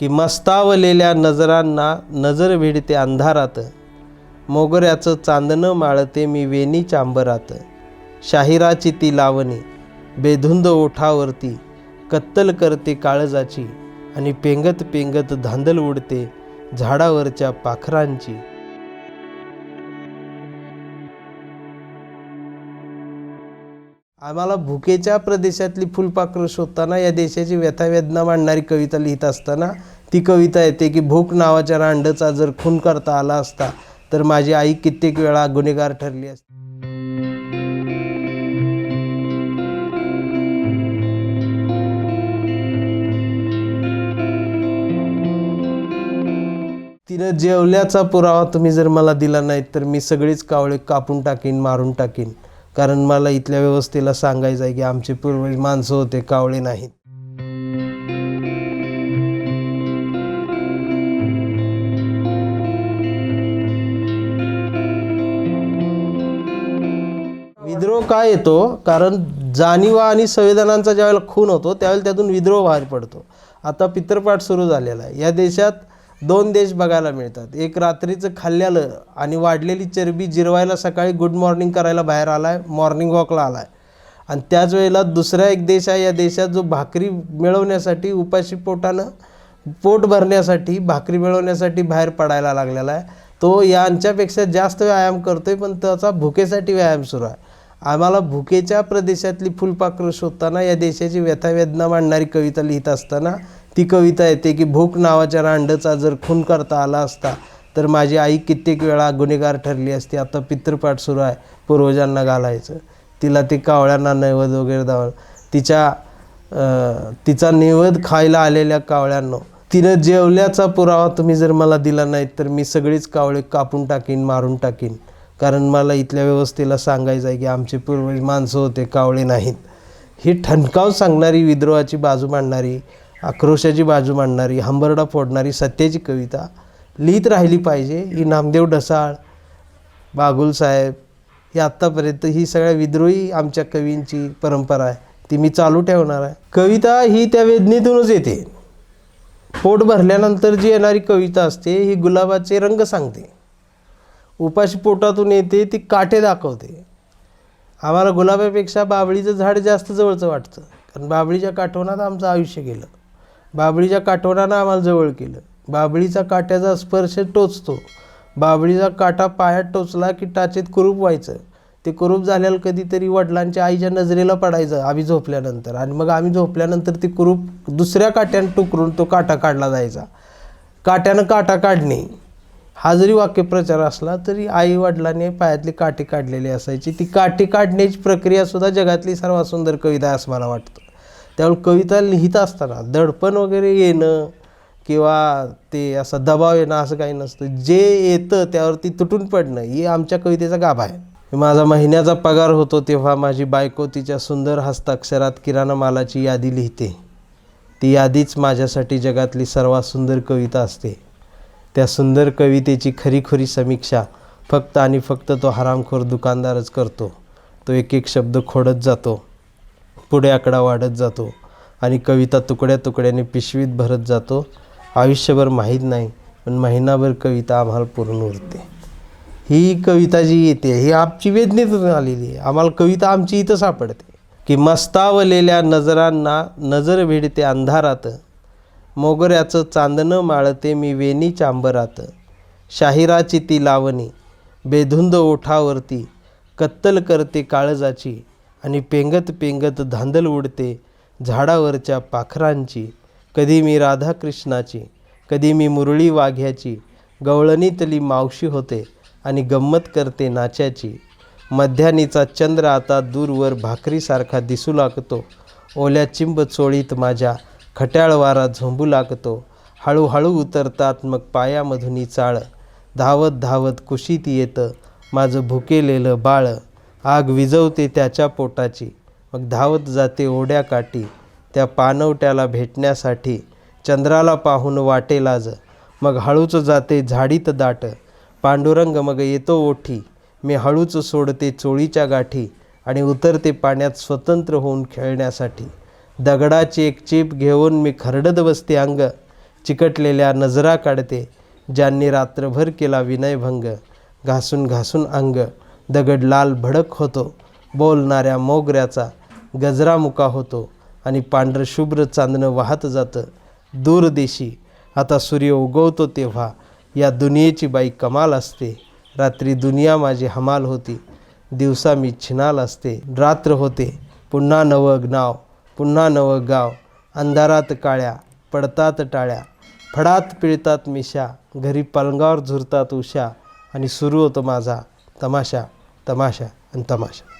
की मस्तावलेल्या नजरांना नजर भिडते अंधारात. मोगऱ्याचं चांदणं माळते मी वेणी चांबरात. शाहिराची ती लावणी बेधुंद ओठावरती कत्तल करते काळजाची आणि पेंगत पेंगत धांदल उडते झाडावरच्या पाखरांची. आम्हाला भुकेच्या प्रदेशातली फुलपाखरं शोधताना या देशाची व्यथा वेदना मांडणारी कविता लिहित असताना ती कविता येते की भूक नावाच्या रांडचा जर खून करता आला असता तर माझी आई कित्येक वेळा गुन्हेगार ठरली असती. तिनं जेवल्याचा पुरावा तुम्ही जर मला दिला नाही तर मी सगळीच कावळे कापून टाकीन मारून टाकीन. कारण मला इथल्या व्यवस्थेला सांगायचं आहे की आमचे पूर्वज माणसं होते कावळे नाहीत. विद्रोह काय येतो? कारण जाणीवा आणि संवेदनांचा ज्यावेळेला खून होतो त्यावेळेला त्यातून विद्रोह बाहेर पडतो. आता पितरपाठ सुरू झालेला आहे. या देशात दोन देश बघायला मिळतात. एक रात्रीचं खाल्ल्यालं आणि वाढलेली चरबी जिरवायला सकाळी गुड मॉर्निंग करायला बाहेर आला आहे मॉर्निंग वॉकला आला आहे आणि त्याच वेळेला दुसरा एक देश आहे या देशात जो भाकरी मिळवण्यासाठी उपाशी पोटानं पोट भरण्यासाठी भाकरी मिळवण्यासाठी बाहेर पडायला लागलेला आहे. तो यांच्यापेक्षा जास्त व्यायाम करतोय पण त्याचा भुकेसाठी व्यायाम सुरू आहे. आम्हाला भुकेच्या प्रदेशातली फुलपाखरं शोधताना या देशाची व्यथा वेदना मांडणारी कविता लिहित असताना ती कविता येते की भूक नावाच्या रांडचा जर खून करता आला असता तर माझी आई कित्येक वेळा गुन्हेगार ठरली असती. आता पितृपाठ सुरू आहे. पूर्वजांना घालायचं. तिला ते कावळ्यांना नैवद वगैरे दाव तिच्या तिचा नैवद खायला आलेल्या कावळ्यांनो तिनं जेवल्याचा पुरावा तुम्ही जर मला दिला नाही तर मी सगळीच कावळे कापून टाकीन मारून टाकीन. कारण मला इथल्या व्यवस्थेला सांगायचं आहे की आमचे पूर्वज माणसं होते कावळे नाहीत. ही ठणकावून सांगणारी विद्रोहाची बाजू मांडणारी आक्रोशाची बाजू मांडणारी हंबरडा फोडणारी सत्याची कविता लिहित राहिली पाहिजे. ही नामदेव ढसाळ बागुल साहेब ही आत्तापर्यंत ही सगळ्या विद्रोही आमच्या कवींची परंपरा आहे. ती मी चालू ठेवणार आहे. कविता ही त्या वेदनेतूनच येते. पोट भरल्यानंतर जी येणारी कविता असते ही गुलाबाचे रंग सांगते. उपाशी पोटातून येते ती काटे दाखवते. आम्हाला गुलाबापेक्षा बाबळीचं झाड जास्त जवळचं वाटतं. कारण बाबळीच्या काठवणात आमचं आयुष्य गेलं. बाबळीच्या काठवणानं आम्हाला जवळ केलं. बाबळीचा काट्याचा स्पर्श टोचतो. बाबळीचा काटा पायात टोचला की टाचेत कुरूप व्हायचं. ते कुरूप झाल्याला कधीतरी वडिलांच्या आईच्या नजरेला पडायचं आम्ही झोपल्यानंतर. आणि मग आम्ही झोपल्यानंतर ती कुरूप दुसऱ्या काट्यानं टुकरून तो काटा काढला जायचा. काट्यानं काटा काढणे. हा जरी वाक्यप्रचार असला तरी आई वडिलांनी पायातली काठी काढलेली असायची. ती काठी काढण्याची प्रक्रियासुद्धा जगातली सर्वात सुंदर कविता आहे असं मला वाटतं. त्यामुळे कविता लिहित असताना दडपण वगैरे येणं किंवा ते असा दबाव येणं असं काही नसतं. जे येतं त्यावरती तुटून पडणं ही आमच्या कवितेचा गाभा आहे. माझा महिन्याचा पगार होतो तेव्हा माझी बायको तिच्या सुंदर हस्ताक्षरात किराणा मालाची यादी लिहिते. ती यादीच माझ्यासाठी जगातली सर्वात सुंदर कविता असते. त्या सुंदर कवितेची खरीखुरी समीक्षा फक्त आणि फक्त तो हरामखोर दुकानदारच करतो. तो एक एक शब्द खोडत जातो पुढे आकडा वाढत जातो आणि कविता तुकड्या तुकड्याने पिशवीत भरत जातो. आयुष्यभर माहीत नाही पण महिनाभर कविता आम्हाला पूर्ण उरते. ही कविता जी येते ही आमची वेदनेतून आलेली आहे. आम्हाला कविता आमची इथं सापडते. की मस्तावलेल्या नजरांना नजर भिडते अंधारात मोगऱ्याचं चांदणं माळते मी वेणी चांबरात. शाहिराची ती लावणी बेधुंद ओठावरती कत्तल करते काळजाची आणि पेंगत पेंगत धांदल उडते झाडावरच्या पाखरांची. कधी मी राधाकृष्णाची कधी मी मुरळी वाघ्याची गवळणीतली मावशी होते आणि गंमत करते नाच्याची. मध्यानीचा चंद्र आता दूरवर भाकरीसारखा दिसू लागतो. ओल्या चिंब चोळीत माझ्या खट्याळ वारा झोंबू लागतो. हळूहळू उतरतात मग पायामधुनी चाळ. धावत धावत कुशीत येतं. माझं भुकेलेलं बाळ. आग विजवते त्याच्या पोटाची. मग धावत जाते ओढ्या काठी. त्या पानवट्याला भेटण्यासाठी चंद्राला पाहून वाटे लाज. मग हळूच जाते झाडीत दाट. पांडुरंग मग येतो ओठी. मी हळूच सोडते चोळीच्या गाठी आणि उतरते पाण्यात स्वतंत्र होऊन खेळण्यासाठी. दगडाची एक चीप घेऊन मी खरडत बसते अंग. चिकटलेल्या नजरा काढते. ज्यांनी रात्रभर केला विनयभंग. घासून घासून अंग. दगड लाल भडक होतो. बोलणाऱ्या मोगऱ्याचा गजरा मुका होतो. आणि पांढरं शुभ्र चांदणं वाहत जातं. दूरदेशी आता सूर्य उगवतो तेव्हा. या दुनियेची बाई कमाल असते. रात्री दुनिया माझी हमाल होती. दिवसा मी छिनाल असते. रात्र होते. पुन्हा नवं नाव. पुन्हा नवं गाव. अंधारात काळ्या पडतात टाळ्या. फडात पिळतात मिशा. घरी पलंगावर झुरतात उशा. आणि सुरू होतो माझा तमाशा तमाशा आणि तमाशा.